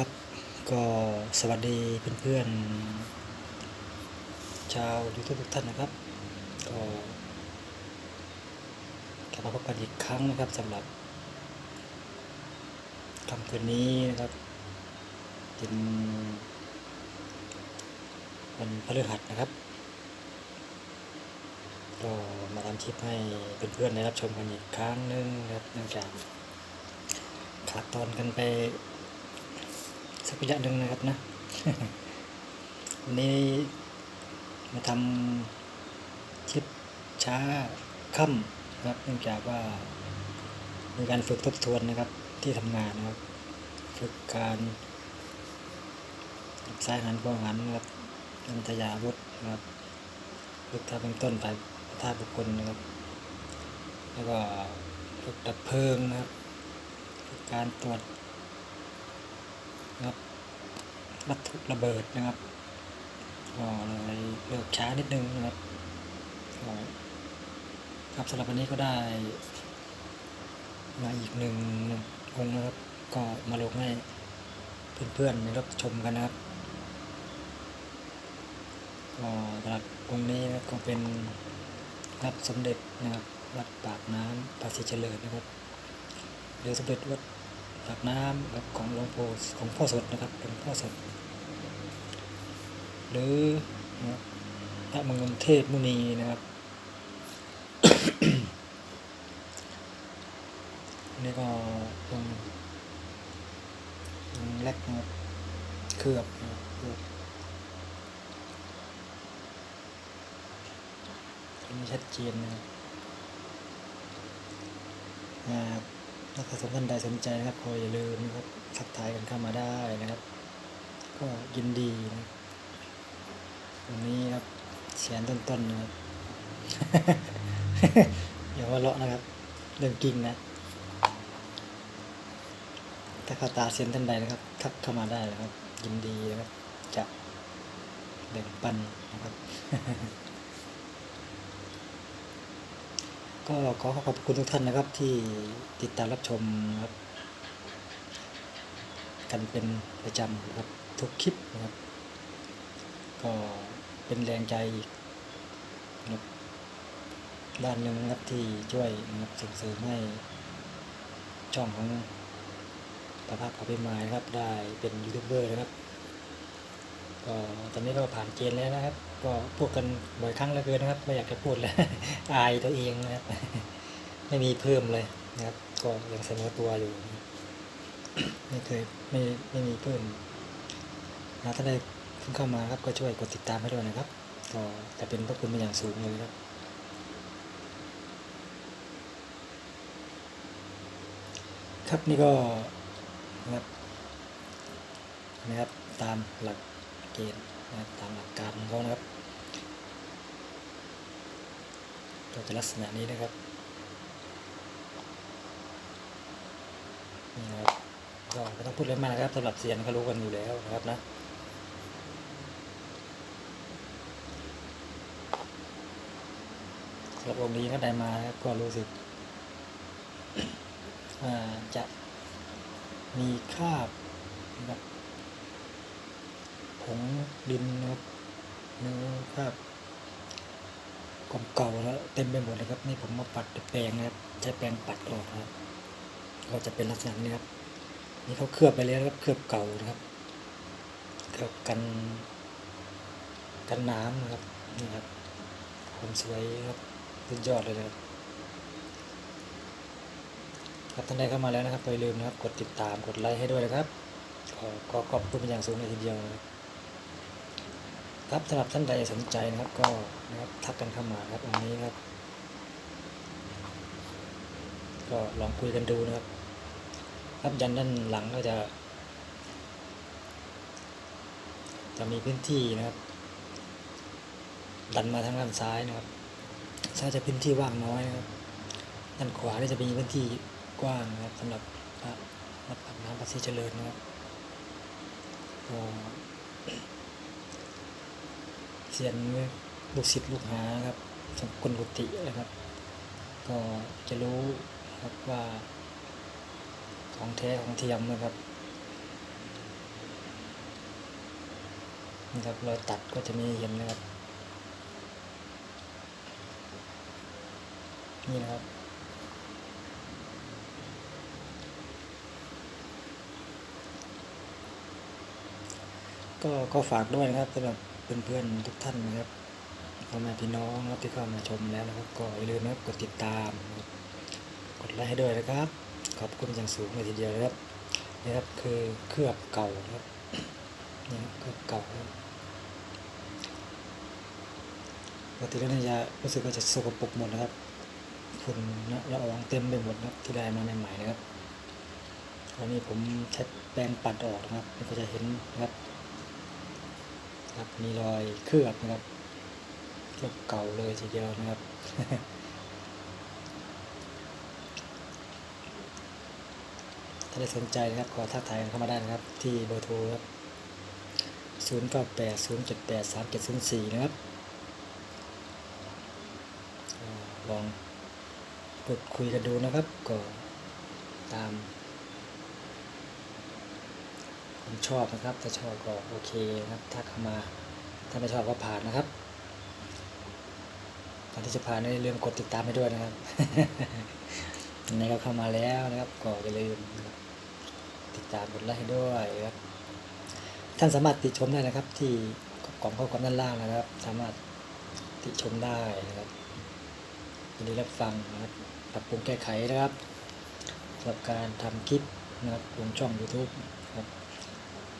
ครับก็สวัสดีเพื่อนๆชาวยูทูบทุกท่านนะครับ ก็กลับมาพบกันอีกครั้งนะครับสำหรับค่ำคืนนี้นะครับเป็นวันพฤหัสนะครับ ก็มาทำคลิปให้เพื่อนๆได้รับชมกันอีกครั้งหนึงนะครับเนื่องจากขาดตอนกันไป สักระยะหนึ่งนะครับนะวันนี้มาทำคลิปช้าค่ำนะครับ เนื่องจากว่ามีการฝึกทบทวนนะครับที่ทำงานนะครับ ฝึกการสายหันพวงหันนะครับนันทยาวุธนะครับฝึกท่าเบื้องต้นไปท่าบุคคลนะครับ แล้วก็ฝึกดับเพลิงนะครับ ฝึกการตรวจ ครับวัตถุระเบิดนะครับก็เลยเลิกช้านิดนึงนะครับครับสำหรับวันนี้ก็ได้มาอีกหนึ่งองค์นะครับ ก็มาลงให้เพื่อนๆในรับชมกันนะครับก็สำหรับองค์นี้นะก็เป็นรับสมเด็จนะครับวัดปากน้ำภาษีเจริญนะครับหรือสมเด็จวัด ปากน้ำครับของหลวงพ่อของพ่อสดนะครับหลวงพ่อสด หรือนะพระมงคลเทพมุนีนะครับนี่ก็ตรงตรงเล็กนะครับเคลือบนะครับเคลือบอันนี้ชัดเจนนะครับ ถ้าใครสนท่านใดสนใจนะครับก็อย่าลืมนะครับทักทายกันเข้ามาได้นะครับ ก็ยินดีนะวันนี้ครับเสียนต้นๆนะครับอย่าว่าเลาะนะครับเรื่องจริงนะ ถ้าเข้าตาเสียนท่านใดนะครับ ทักเข้ามาได้นะครับ ยินดีนะครับ จะแบ่งปันนะครับ ก็ขอขอบคุณทุกท่านนะครับที่ติดตามรับชมครับ กันเป็นประจำครับทุกคลิปนะครับ ก็เป็นแรงใจอีกนะด้านหนึ่งนะครับที่ช่วยนะครับส่งเสริมให้ช่องของประภาพอภิมายนะครับได้เป็นยูทูบเบอร์นะครับ ก็ตอนนี้ก็ผ่านเกณฑ์แล้วนะครับ ก็พูดกันบ่อยครั้งเหลือเกินนะครับ ไม่อยากจะพูดแล้วอายตัวเองนะครับ ไม่มีเพิ่มเลยนะครับ ก็ยังเสมอตัวอยู่ ไม่เคยไม่ไม่มีเพิ่มนะถ้าได้เพิ่งเข้ามาครับก็ช่วยกดติดตามให้ด้วยนะครับ ก็จะเป็นพระคุณเป็นอย่างสูงเลยครับครับนี่ก็นะครับนะครับตามหลัก เกณฑ์นะครับตามหลักการของเขานะครับก็จะลักษณะนี้นะครับนี่นะครับก็ไม่ต้องพูดอะไรมากนะครับสำหรับเสียงเขารู้กันอยู่แล้วนะครับนะสำหรับองค์นี้ก็ได้มาครับก็รู้สึกจะมีคาบนะครับ ผงดินนะครับเนื้อคราบเก่าแล้วเต็มไปหมดเลยครับ นี่ผมมาปัดแปรงนะครับ ใช้แปรงปัดออกนครับ ก็จะเป็นลักษณะนี้ครับนี่เขาเคลือบไปแล้วครับเคลือบเก่านะครับเคลือบกัน กันน้ำนะครับนี่ครับผมสวยครับสุดยอดเลยนะครับครับท่านใดเข้ามาแล้วนะครับอย่าลืมนะครับ กดติดตามกดไลค์ให้ด้วยนะครับขอขอขอบคุณเป็นอย่างสูงเลยทีเดียวนะครับ ครับสำหรับท่านใดสนใจนะครับก็นะครับทักกันเข้ามาครับวันนี้ครับก็ลองคุยกันดูนะครับครับยันด้านหลังก็จะ จะมีพื้นที่นะครับ ดันมาทางด้านซ้ายนะครับซ้ายจะพื้นที่ว่างน้อยนะครับด้านขวานี่จะมีพื้นที่กว้างนะครับสำหรับพระวัดปากน้ำภาษีเจริญนะครับก็ เสียนลูกศิษย์ลูกหาครับสมกุลกุตินะครับ ก็จะรู้ครับว่า ของแท้ของเทียมนะครับนี่ครับรอยตัดก็จะมีเห็นนะครับนี่นะครับก็ก็ฝากด้วยนะครับสำหรับ เพื่อนๆทุกท่านนะครับพ่อแม่พี่น้องนะครับที่เข้ามาชมแล้วนะครับ ก็อย่าลืมนะครับกดติดตาม กดไลค์ให้ด้วยนะครับ ขอบคุณอย่างสูงเลยทีเดียวนะครับนี่ครับคือเคลือบเก่านะครับนี่ครับเคลือบเก่านะครับปกติแล้วเนี่ยจะรู้สึกว่าจะสกปรกหมดนะครับฝุ่นละอองเต็มไปหมดนะครับที่ได้มาใหม่ๆนะครับตอนนี้ผมใช้แปรงปัดออกนะครับก็จะเห็นนะครับ ครับ มีรอยเคลือบนะครับเคลือบเก่าเลยทีเดียวนะครับถ้าได้สนใจนะครับขอทักทายเข้ามาได้นะครับ ที่เบอร์โทรครับ0 9 8 0 7 8 3 7 0 4 นะครับ ลองพูดคุยกันดูนะครับ ก็ตาม ผมชอบนะครับ ถ้าชอบก็โอเคนะครับถ้าเข้ามา ถ้าไม่ชอบก็ผ่านนะครับก่อนที่จะผ่านนี่ลืมกดติดตามให้ด้วยนะครับยังไงก็เข้ามาแล้วนะครับ ก็อย่าลืมติดตามกดไลค์ให้ด้วยนะครับท่านสามารถติชมได้นะครับ ที่กล่องข้อความด้านล่างนะครับ สามารถติชมได้นะครับยินดีรับฟังนะครับปรับปรุงแก้ไขนะครับสำหรับการทำคลิปนะครับลงช่อง YouTube นะครับ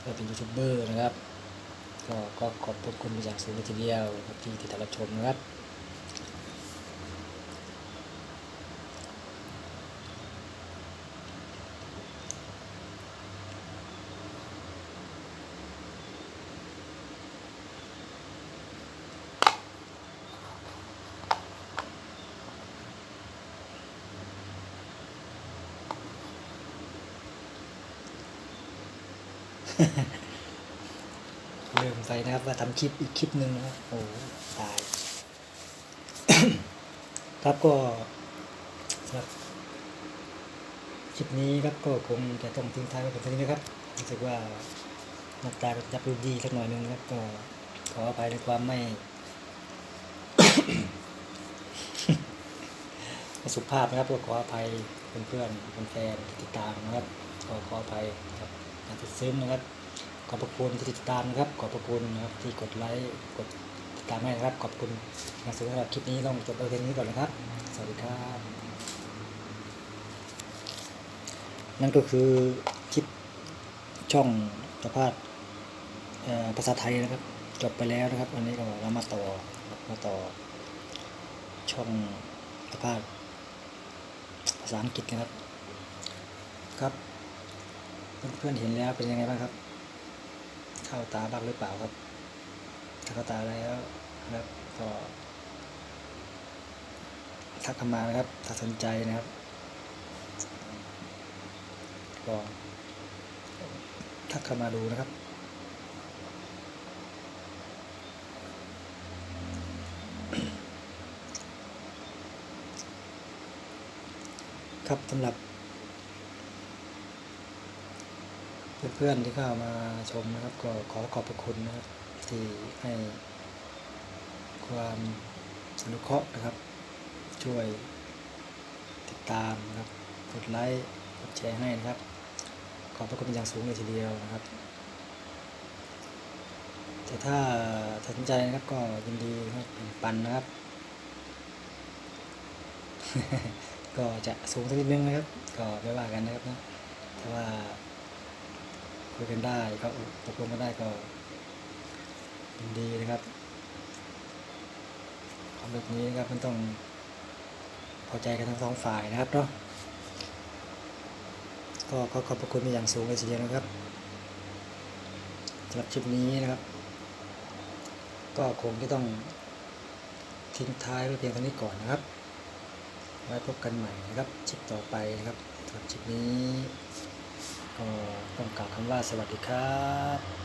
เพื่อเป็นยูทูบเบอร์นะครับ ก็ขอบคุณคุณเป็นอย่างสูงเลยทีเดียวที่ติดตามรับชมนะครับ ลืมไปนะครับว่าทำคลิปอีกคลิปหนึ่งนะโอ้ตาย ครับก็สำหรับคลิปนี้ครับก็คงจะต้องทิ้งท้ายไว้เพียงเท่านี้นะครับรู้สึกว่าหน้าตาจะดูดีสักหน่อยนึงนะครับก็ขออภัยในความไม่สุภาพนะครับก็ขออภัยเพื่อนๆแฟนๆที่ติดตามนะครับก็ขออภัยครับ การติดซึ้งนะครับ ขอบพระคุณที่ติดตามนะครับ ขอบพระคุณนะครับที่กดไลค์กดติดตามให้นะครับ ขอบคุณนะสำหรับคลิปนี้ต้องจบเอาเพียงนี้ก่อนนะครับ สวัสดีครับ นั่นก็คือคลิปช่องประพาสเอ่อภาษาไทยนะครับ จบไปแล้วนะครับวันนี้ก็เรามาต่อมาต่อ ช่องประพาสภาษาอังกฤษนะครับครับ เพื่อนๆเห็นแล้วเป็นยังไงบ้างครับ เข้าตาบ้างหรือเปล่าครับ ถ้าเข้าตาแล้วนะครับก็ทักเข้ามานะครับ ถ้าสนใจนะครับ ก็ทักเข้ามาดูนะครับครับสำหรับ เพื่อนๆที่เข้ามาชมนะครับ ก็ขอขอบพระคุณนะครับ ที่ให้ความอนุเคราะห์นะครับ ช่วยติดตามนะครับกดไลค์กดแชร์ให้นะครับ ขอบพระคุณเป็นอย่างสูงเลยทีเดียวนะครับ แต่ถ้าตัดสินใจนะครับก็ยินดีครับปันนะครับ ก็จะสูงสักนิดนึงนะครับ ก็ไม่ว่ากันนะครับนะถ้าว่า คุยกันได้ก็ตกลงกันได้ก็ยินดีนะครับของแบบนี้นะครับมันต้องพอใจกันทั้งสองฝ่ายนะครับเนาะก็ขอขอบพระคุณเป็นอย่างสูงเลยทีเดียวนะครับสำหรับคลิปนี้นะครับ ก็คงจะต้องทิ้งท้ายไว้เพียงเท่านี้ก่อนนะครับ ไว้พบกันใหม่นะครับคลิปต่อไปนะครับสำหรับคลิปนี้ ก็ต้องกล่าวคำว่าสวัสดีครับ